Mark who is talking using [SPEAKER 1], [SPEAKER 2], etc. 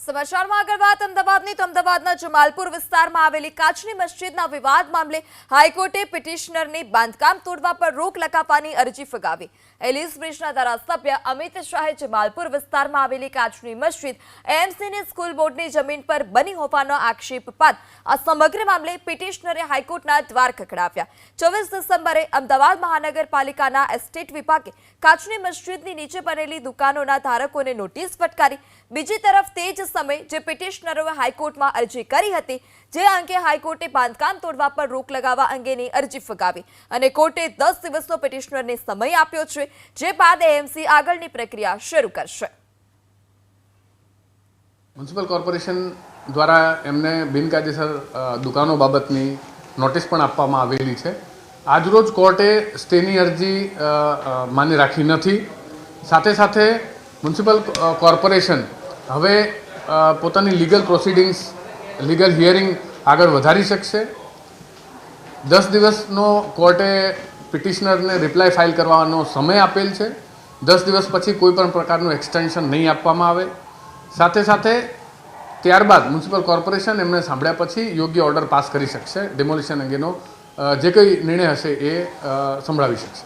[SPEAKER 1] સમાચારમાં આગળ વાત, અમદાવાદની તો અમદાવાદના જમાલપુર વિસ્તારમાં આવેલી કાચની મસ્જિદના વિવાદ મામલે હાઈકોર્ટે પિટિશનરની બાંધકામ તોડવા પર રોક લગાવવાની અરજી ફગાવી. એલિસ બ્રિજના ધારાસભ્ય અમિત શાહે જમાલપુર વિસ્તારમાં આવેલી કાચની મસ્જિદ એએમસીની સ્કૂલ બોર્ડની જમીન પર બની હોવાનો આક્ષેપ બાદ આ સમગ્ર મામલે પિટિશનરે હાઈકોર્ટના દ્વાર ખખડાવ્યા. ચોવીસ ડિસેમ્બરે અમદાવાદ મહાનગરપાલિકાના એસ્ટેટ વિભાગે કાચની મસ્જિદની નીચે બનેલી દુકાનોના ધારકોને નોટિસ ફટકારી. બીજી તરફ તે સમયે જે પિટિશનરોએ હાઈકોર્ટમાં અરજી કરી હતી, જે અંગે હાઈકોર્ટે બાંધકામ તોડવા પર રોક લગાવવા અંગેની અરજી ફગાવી અને કોર્ટે દસ દિવસનો પિટિશનરને સમય આપ્યો છે, જે બાદ એએમસી આગળની પ્રક્રિયા શરૂ કરશે.
[SPEAKER 2] મ્યુનિસિપલ કોર્પોરેશન દ્વારા એમને બિનકાયદેસર દુકાનો બાબતની નોટિસ પણ આપવામાં આવેલી છે. આજરોજ કોર્ટે સ્ટેની અરજી માન્ય રાખી નથી. સાથે સાથે મ્યુનિસિપલ કોર્પોરેશન હવે પોતાની લીગલ પ્રોસિડિંગ્સ લીગલ હિયરિંગ આગળ વધારી શકશે. દસ દિવસનો કોર્ટે પિટિશનરને રિપ્લાય ફાઇલ કરવાનો સમય આપેલ છે. દસ દિવસ પછી કોઈ પણ પ્રકારનું એક્સટેન્શન નહીં આપવામાં આવે. સાથે સાથે ત્યારબાદ મ્યુનિસિપલ કોર્પોરેશન એમને સાંભળ્યા પછી યોગ્ય ઓર્ડર પાસ કરી શકશે. ડેમોલિશન અંગેનો જે કંઈ નિર્ણય હશે એ સંભળાવી શકશે.